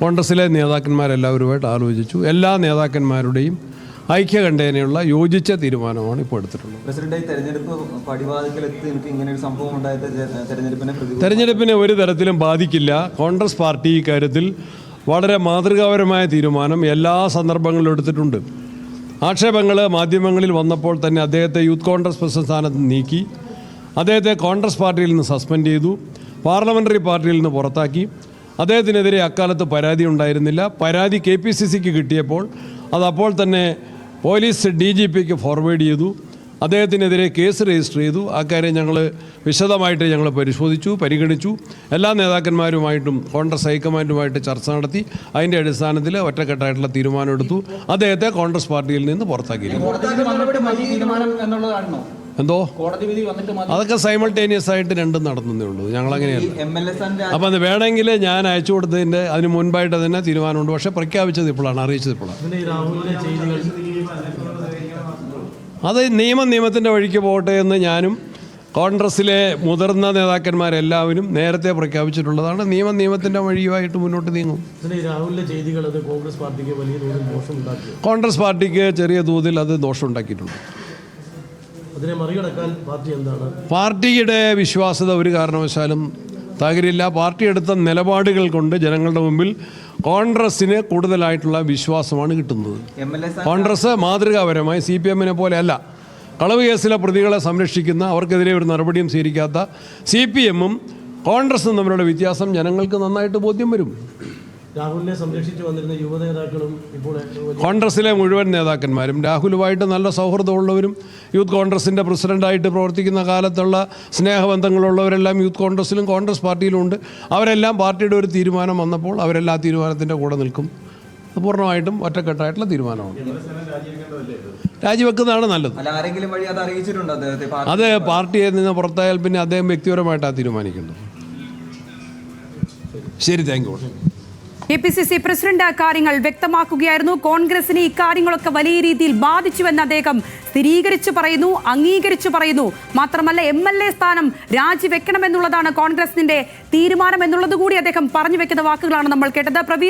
കോൺഗ്രസിലെ നേതാക്കന്മാരെല്ലാവരുമായിട്ട് ആലോചിച്ചു. എല്ലാ നേതാക്കന്മാരുടെയും ഐക്യകണ്ഠേനയുള്ള യോജിച്ച തീരുമാനമാണ് ഇപ്പോൾ എടുത്തിട്ടുള്ളത്. തെരഞ്ഞെടുപ്പിനെ ഒരു തരത്തിലും ബാധിക്കില്ല. കോൺഗ്രസ് പാർട്ടി ഇക്കാര്യത്തിൽ വളരെ മാതൃകാപരമായ തീരുമാനം എല്ലാ സന്ദർഭങ്ങളിലും എടുത്തിട്ടുണ്ട്. ആക്ഷേപങ്ങൾ മാധ്യമങ്ങളിൽ വന്നപ്പോൾ തന്നെ അദ്ദേഹത്തെ യൂത്ത് കോൺഗ്രസ് പ്രസിഡന്റ് സ്ഥാനത്ത് നീക്കി. അദ്ദേഹത്തെ കോൺഗ്രസ് പാർട്ടിയിൽ നിന്ന് സസ്പെൻഡ് ചെയ്തു. പാർലമെന്ററി പാർട്ടിയിൽ നിന്ന് പുറത്താക്കി. അദ്ദേഹത്തിനെതിരെ അക്കാലത്ത് പരാതി ഉണ്ടായിരുന്നില്ല. പരാതി കെ പി സി സിക്ക് കിട്ടിയപ്പോൾ അത് അപ്പോൾ തന്നെ പോലീസ് ഡി ജി പിക്ക് ഫോർവേഡ് ചെയ്തു. അദ്ദേഹത്തിനെതിരെ കേസ് രജിസ്റ്റർ ചെയ്തു. ആ കാര്യം ഞങ്ങൾ വിശദമായിട്ട് ഞങ്ങൾ പരിശോധിച്ചു പരിഗണിച്ചു. എല്ലാ നേതാക്കന്മാരുമായിട്ടും കോൺഗ്രസ് ഹൈക്കമാൻഡുമായിട്ട് ചർച്ച നടത്തി. അതിന്റെ അടിസ്ഥാനത്തിൽ ഒറ്റക്കെട്ടായിട്ടുള്ള തീരുമാനമെടുത്തു. അദ്ദേഹത്തെ കോൺഗ്രസ് പാർട്ടിയിൽ നിന്ന് പുറത്താക്കിയിരുന്നു. എന്തോ? അതൊക്കെ സൈമൾട്ടേനിയസ് ആയിട്ട് രണ്ടും നടന്നേ ഉള്ളൂ. എ സ്ഥാനത്തെ അപ്പം അത് വേണമെങ്കിൽ ഞാൻ അയച്ചു കൊടുത്തതിന്റെ അതിന് മുൻപായിട്ട് തന്നെ തീരുമാനമുണ്ട്. പക്ഷെ പ്രഖ്യാപിച്ചത് ഇപ്പോഴാണ് അറിയിച്ചത് ഇപ്പോഴാണ്. അത് നിയമ നിയമത്തിന്റെ വഴിക്ക് പോകട്ടെ എന്ന് ഞാനും കോൺഗ്രസ്സിലെ മുതിർന്ന നേതാക്കന്മാരെല്ലാവരും നേരത്തെ പ്രഖ്യാപിച്ചിട്ടുള്ളതാണ്. നിയമ നിയമത്തിന്റെ വഴിയുമായിട്ട് മുന്നോട്ട് നീങ്ങും. കോൺഗ്രസ് പാർട്ടിക്ക് ചെറിയ തോതിൽ അത് ദോഷമുണ്ടാക്കിയിട്ടുണ്ട്. അതിനെ മറികടക്കാൻ പാർട്ടി എന്താണ്? പാർട്ടിയുടെ വിശ്വാസ്യത ഒരു കാരണവശാലും തകരില്ല പാർട്ടി എടുത്ത നിലപാടുകൾ കൊണ്ട് ജനങ്ങളുടെ മുമ്പിൽ കോൺഗ്രസ്സിന് കൂടുതലായിട്ടുള്ള വിശ്വാസമാണ് കിട്ടുന്നത്. കോൺഗ്രസ് മാതൃകാപരമായി സി പി എമ്മിനെ പോലെയല്ല കളവ് കേസിലെ പ്രതികളെ സംരക്ഷിക്കുന്ന അവർക്കെതിരെ ഒരു നടപടിയും സ്വീകരിക്കാത്ത സി പി എമ്മും കോൺഗ്രസും തമ്മിലുള്ള വ്യത്യാസം ജനങ്ങൾക്ക് നന്നായിട്ട് ബോധ്യം വരും. രാഹുലിനെ സംരക്ഷിച്ചു വന്നിരുന്ന യുവ നേതാക്കളും ഇപ്പോൾ കോൺഗ്രസിലെ മുഴുവൻ നേതാക്കന്മാരും രാഹുലുമായിട്ട് നല്ല സൗഹൃദമുള്ളവരും യൂത്ത് കോൺഗ്രസിന്റെ പ്രസിഡന്റായിട്ട് പ്രവർത്തിക്കുന്ന കാലത്തുള്ള സ്നേഹബന്ധങ്ങളുള്ളവരെല്ലാം യൂത്ത് കോൺഗ്രസിലും കോൺഗ്രസ് പാർട്ടിയിലും ഉണ്ട് അവരെല്ലാം പാർട്ടിയുടെ ഒരു തീരുമാനം വന്നപ്പോൾ അവരെല്ലാം ആ തീരുമാനത്തിന്റെ കൂടെ നിൽക്കും. അത് പൂർണമായിട്ടും ഒറ്റക്കെട്ടായിട്ടുള്ള തീരുമാനമാണ്. രാജിവെക്കുന്നതാണ് നല്ലത്. അത് അറിയിച്ചിട്ടുണ്ടോ അദ്ദേഹത്തെ? പാർട്ടി പാർട്ടിയിൽ നിന്ന് പുറത്തായാൽ പിന്നെ അദ്ദേഹം വ്യക്തിപരമായിട്ടാണ് തീരുമാനിക്കേണ്ടത്. ശരി thank you. K P C C president കാര്യങ്ങൾ വ്യക്തമാക്കുകയായിരുന്നു. കോൺഗ്രസിനെ ഇക്കാര്യങ്ങളൊക്കെ വലിയ രീതിയിൽ ബാധിച്ചുവെന്ന് അദ്ദേഹം സ്ഥിരീകരിച്ചു പറയുന്നു അംഗീകരിച്ചു പറയുന്നു. മാത്രമല്ല എം എൽ എ സ്ഥാനം രാജിവെക്കണമെന്നുള്ളതാണ് കോൺഗ്രസിന്റെ തീരുമാനം എന്നുള്ളത് കൂടി അദ്ദേഹം പറഞ്ഞു വെക്കുന്ന വാക്കുകളാണ് നമ്മൾ കേട്ടത്. പ്രവീണ